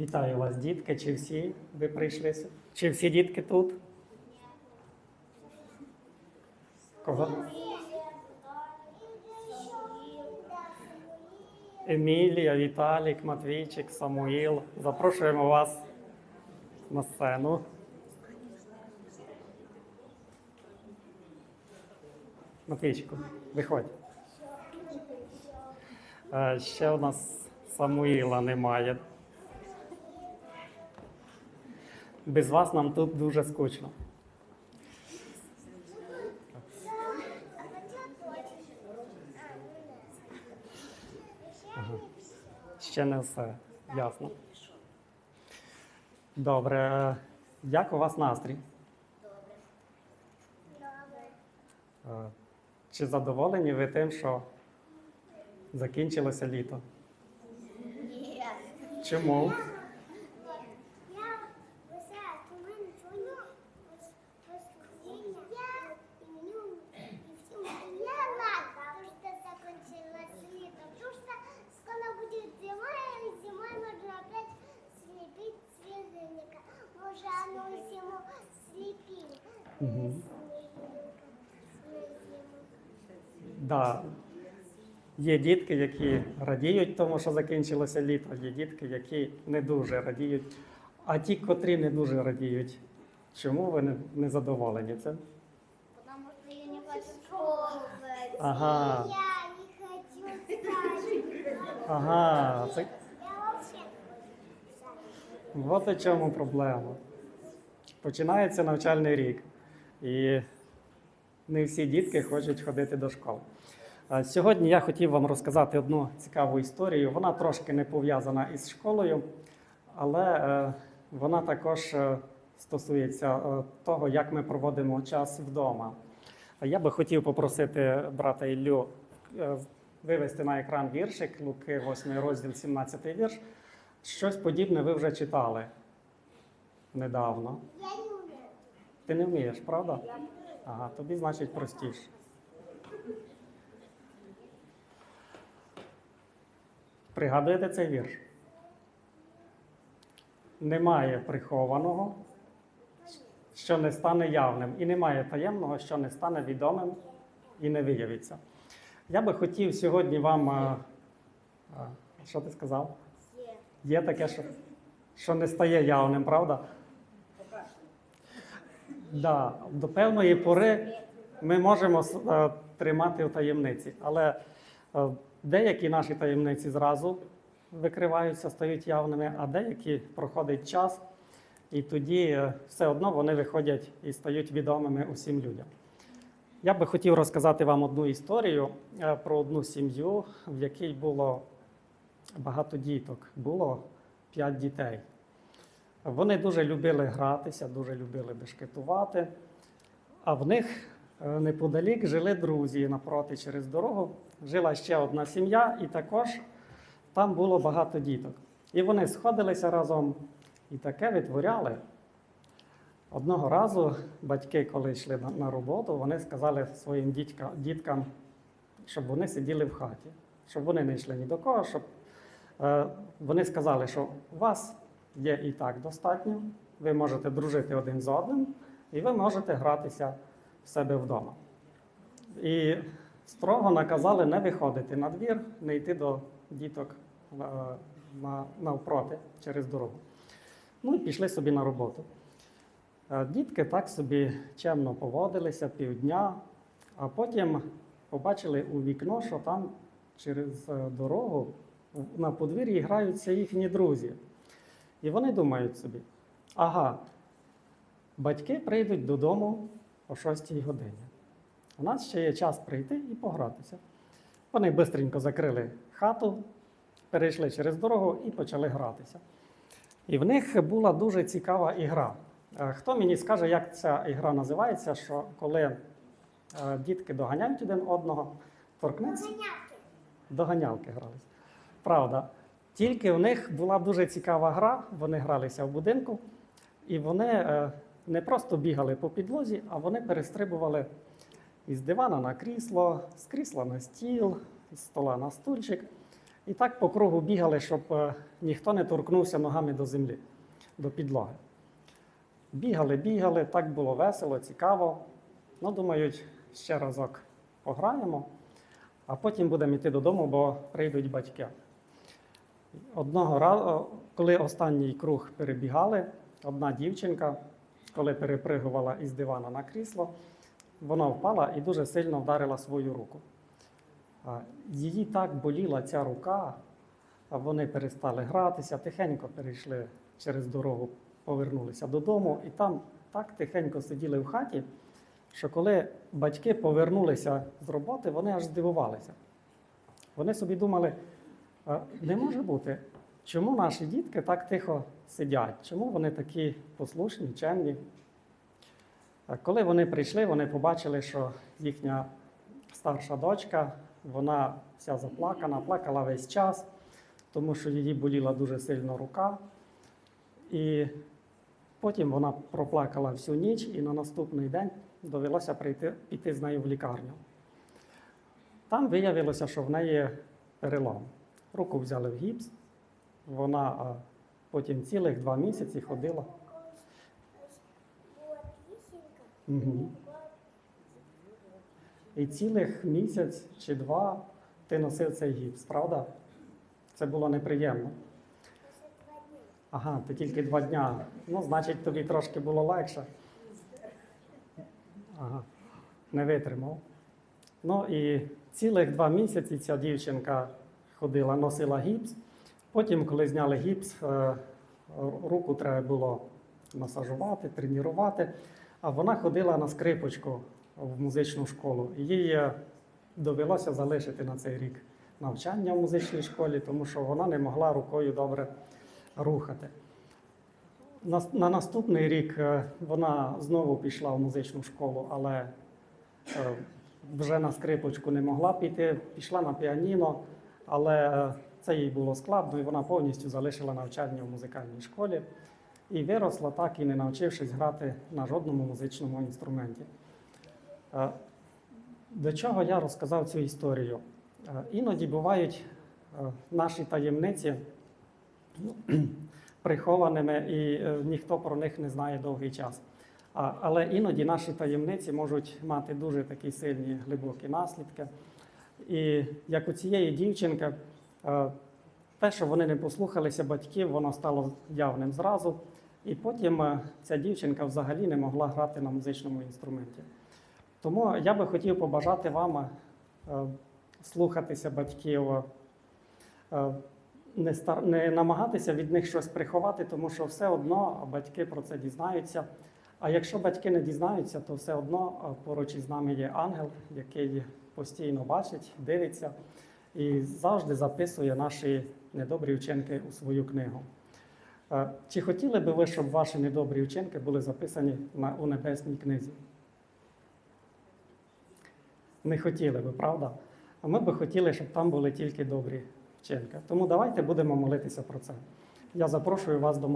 Вітаю вас, дітки. Чи всі ви прийшли? Чи всі дітки тут? Кого? Емілія, Віталік, Матвійчик, Самуїл. Запрошуємо вас на сцену. Матвійчику, виходь. Е, Ще у нас Самуїла немає. Без вас нам тут дуже скучно. Ага. Ще не все. Ясно. Добре. Як у вас настрій? Е, Чи задоволені ви тим, що закінчилося літо? Чому? Снежинка. Да. Є дітки, які радіють тому, що закінчилося літо, є дітки, які не дуже радіють. А ті, котрі не дуже радіють, чому ви не, не задоволені цим? Потому что я не хочу школу. Ага. Я не хочу. Ага, це от у чому проблема. Починається навчальний рік, і не всі дітки хочуть ходити до школи. Сьогодні я хотів вам розказати одну цікаву історію. Вона трошки не пов'язана із школою, але е, вона також е, стосується е, того, як ми проводимо час вдома. Я би хотів попросити брата Іллю вивести на екран віршик Луки, 8 розділ, 17 вірш. Щось подібне ви вже читали недавно. Я. Ти не вмієш, правда? Ага, тобі значить простіше. Пригадуєте цей вірш? Немає прихованого, що не стане явним, і немає таємного, що не стане відомим і не виявиться. Я би хотів сьогодні вам. а, а, що ти сказав? Є. Є таке, що, що не стає явним, правда? Да, до певної пори ми можемо е, тримати в таємниці, але е, деякі наші таємниці зразу викриваються, стають явними, а деякі проходить час, і тоді е, все одно вони виходять і стають відомими усім людям. Я би хотів розказати вам одну історію про одну сім'ю, в якій було багато діток, було п'ять дітей. Вони дуже любили гратися, дуже любили бешкетувати. А в них е, неподалік жили друзі напроти через дорогу. Жила ще одна сім'я, і також там було багато діток. І вони сходилися разом і таке витворяли. Одного разу батьки, коли йшли на, роботу, вони сказали своїм діткам, щоб вони сиділи в хаті, щоб вони не йшли ні до кого, щоб е, вони сказали, що у вас є і так достатньо, ви можете дружити один з одним, і ви можете гратися в себе вдома. І строго наказали не виходити на двір, не йти до діток е, навпроти через дорогу. Ну і пішли собі на роботу. Е, Дітки так собі чемно поводилися півдня, а потім побачили у вікно, що там через е, дорогу на подвір'ї граються їхні друзі. І вони думають собі: ага, батьки прийдуть додому о 6 годині. У нас ще є час прийти і погратися. Вони швидко закрили хату, перейшли через дорогу і почали гратися. І в них була дуже цікава ігра. Е, Хто мені скаже, як ця ігра називається, що коли е, дітки доганяють один одного, торкнеться Понятно. доганялки гралися. Правда. Тільки в них була дуже цікава гра, вони гралися в будинку, і вони е, не просто бігали по підлозі, а вони перестрибували із дивана на крісло, з крісла на стіл, з стола на стульчик. І так по кругу бігали, щоб е, ніхто не торкнувся ногами до землі, до підлоги. Бігали, бігали, так було весело, цікаво. Ну, думають, ще разок пограємо, а потім будемо йти додому, бо прийдуть батьки. Одного разу, коли останній круг перебігали, одна дівчинка, коли перепригувала із дивана на крісло, вона впала і дуже сильно вдарила свою руку. Її так боліла ця рука, вони перестали гратися, тихенько перейшли через дорогу, повернулися додому, і там так тихенько сиділи в хаті, що коли батьки повернулися з роботи, вони аж здивувалися. Вони собі думали, «А, не може бути, чому наші дітки так тихо сидять, чому вони такі послушні, чемні. Коли вони прийшли, вони побачили, що їхня старша дочка, вона вся заплакана, плакала весь час, тому що її боліла дуже сильно рука. І потім вона проплакала всю ніч, і на наступний день довелося прийти, піти з нею в лікарню. Там виявилося, що в неї перелом. Руку взяли в гіпс, вона потім цілих два місяці ходила. Угу. І цілих місяць чи два ти носив цей гіпс, правда? Це було неприємно. Ага, ти тільки два дня. Ну, значить, тобі трошки було легше. Ага, не витримав. Ну і цілих два місяці ця дівчинка ходила, носила гіпс. Потім, коли зняли гіпс, е, руку треба було масажувати, тренувати. А вона ходила на скрипочку в музичну школу. Їй е, довелося залишити на цей рік навчання в музичній школі, тому що вона не могла рукою добре рухати. На, на наступний рік е, вона знову пішла в музичну школу, але вже на скрипочку не могла піти, пішла на піаніно, але це їй було складно, і вона повністю залишила навчання в музикальній школі і виросла так і не навчившись грати на жодному музичному інструменті. Е, До чого я розказав цю історію? Е, Іноді бувають е, наші таємниці ну, прихованими, і ніхто про них не знає довгий час. Але іноді наші таємниці можуть мати дуже такі сильні глибокі наслідки. І як у цієї дівчинки, е, те, що вони не послухалися батьків, воно стало явним зразу. І потім е, ця дівчинка взагалі не могла грати на музичному інструменті. Тому я би хотів побажати вам е, слухатися батьків, не, стар... не намагатися від них щось приховати, тому що все одно батьки про це дізнаються. А якщо батьки не дізнаються, то все одно поруч із нами є ангел, який постійно бачить, дивиться і завжди записує наші недобрі вчинки у свою книгу. Чи хотіли би ви, щоб ваші недобрі вчинки були записані у небесній книзі? Не хотіли би, правда? А ми би хотіли, щоб там були тільки добрі вчинки. Тому давайте будемо молитися про це. Я запрошую вас до